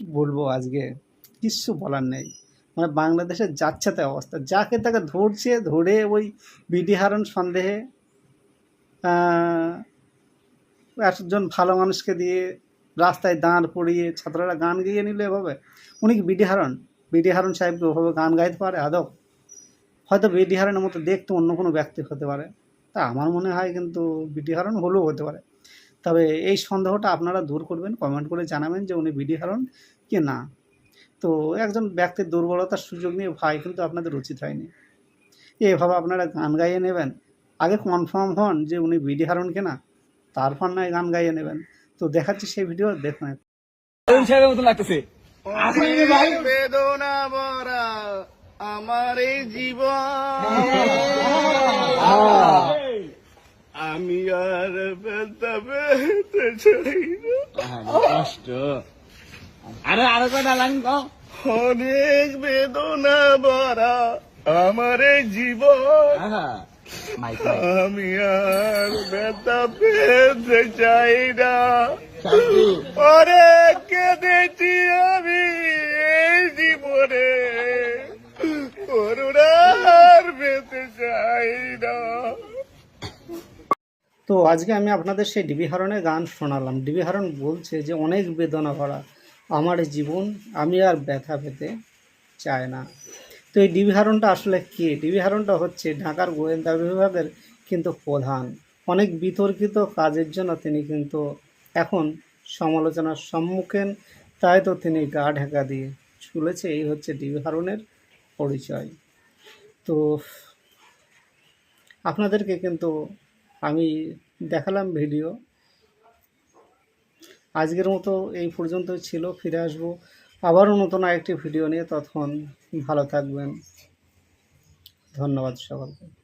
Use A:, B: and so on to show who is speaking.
A: কি বলব আজকে? কিচ্ছু বলার নেই। মানে বাংলাদেশে যাচ্ছে তাই অবস্থা। যাকে তাকে ধরছে, ধরে ওই বিডি হারণ সন্দেহে একজন ভালো মানুষকে দিয়ে রাস্তায় দাঁড় পড়িয়ে ছাত্ররা গান গিয়ে নিল এভাবে। উনি কি বিডি হারণ বিডি হারণ সাহেবকে ওভাবে গান গাইতে পারে? আদৌ? হয়তো বিডি হারণের মতো দেখতে অন্য কোনো ব্যক্তি হতে পারে। তা আমার মনে হয় কিন্তু বিডি হারণ হলেও হতে পারে। তবে এই সন্দেহটা আপনারা দূর করবেন কমেন্ট করে জানাবেন যে উনি বিডি হারন কি না। তো একজন ব্যক্তির দুর্বলতার সুযোগ নিয়ে ভাই কিন্তু আপনাদের উচিত হয়নি। এভাবে আপনারা গান গাইয়ে নেবেন আগে কনফার্ম হন যে উনি বিডি হারণ কিনা তারপর নয় গান গাইয়ে নেবেন। তো দেখাচ্ছি সেই ভিডিও দেখুন
B: লাগতেছে।
C: বেদনা ভরা আমার এই জীবন আমি আর ব্যথা পেতে চাই
B: কষ্ট। আরে আরও কয়টা লাইন
C: অনেক বেদনা ভরা আমার জীবন। আমি আর ব্যথা পেতে চাই না। অনেক কেঁদেছি আমি এই জীবনে করুণার পেতে চাই না
A: তো আজকে আমি আপনাদের সেই ডিবি হারনের গান শোনালাম। ডিবি হারন বলছে যে, অনেক বেদনা ভরা আমার জীবন, আমি আর ব্যথা পেতে চাই না। তো এই ডিবি হারনটা আসলে কে? ডিবি হারনটা হচ্ছে ঢাকার গোয়েন্দা বিভাগের কিন্তু প্রধান। অনেক বিতর্কিত কাজের জন্য তিনি কিন্তু এখন সমালোচনার সম্মুখীন। তাই তো তিনি গা ঢাকা দিয়ে চলেছে। এই হচ্ছে ডিবি হারনের পরিচয়। তো আপনাদেরকে কিন্তু আমি দেখালাম ভিডিও। আজকের মতো এই পর্যন্ত ছিল, ফিরে আসব আবারও নতুন আরেকটি ভিডিও নিয়ে। তখন ভালো থাকবেন। ধন্যবাদ সকলকে।